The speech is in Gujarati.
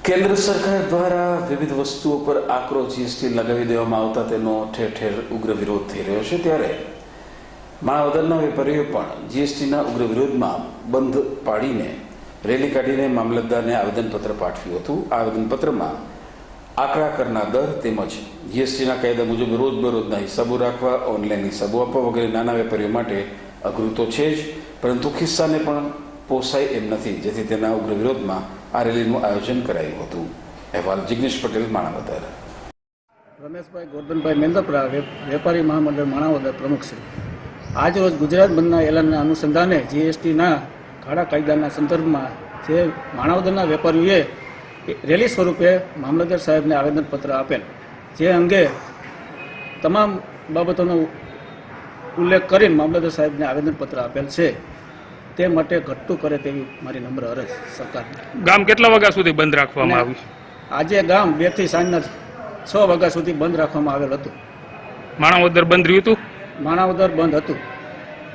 કેન્દ્ર સરકાર દ્વારા વિવિધ વસ્તુઓ પર આકરો જીએસટી લગાવી દેવામાં આવતા તેનો ઠેર ઠેર ઉગ્ર વિરોધ થઈ રહ્યો છે. ત્યારે માણાવદરના વેપારીઓ પણ જીએસટીના ઉગ્ર વિરોધમાં બંધ પાડીને રેલી કાઢીને મામલતદારને આવેદનપત્ર પાઠવ્યું હતું. આવેદનપત્રમાં આકરા કરના દર તેમજ જીએસટીના કાયદા મુજબ રોજબરોજના હિસાબો રાખવા, ઓનલાઈન હિસાબો આપવા વગેરે નાના વેપારીઓ માટે અઘરું તો છે જ, પરંતુ ખિસ્સાને પણ પોસાય એમ નથી. જેથી તેના ઉગ્ર વિરોધમાં આ રેલીનું આયોજન કરાયું હતું. અહેવાલ જિગ્નેશ પટેલ, માણાવદર. રમેશભાઈ ગોરધનભાઈ મેંદપરા વેપારી મહામંડળ માણાવદર પ્રમુખ છે. આજરોજ ગુજરાત બંધના એલાનના અનુસંધાને જીએસટીના કાળા કાયદાના સંદર્ભમાં જે માણાવદરના વેપારીઓએ રેલી સ્વરૂપે મામલતદાર સાહેબને આવેદનપત્ર આપેલ, જે અંગે તમામ બાબતોનો ઉલ્લેખ કરીને મામલતદાર સાહેબને આવેદનપત્ર આપેલ છે. તે માટે ઘટતું કરે તેવી મારી નમ્ર અરજ સરકારને ગામ કેટલા વાગ્યા સુધી બંધ રાખવામાં આવ્યું આજે ગામ બેથી સાંજના છ વાગ્યા સુધી બંધ રાખવામાં આવેલ હતું. માણાવદર બંધ રહ્યું હતું? માણાવદર બંધ હતું.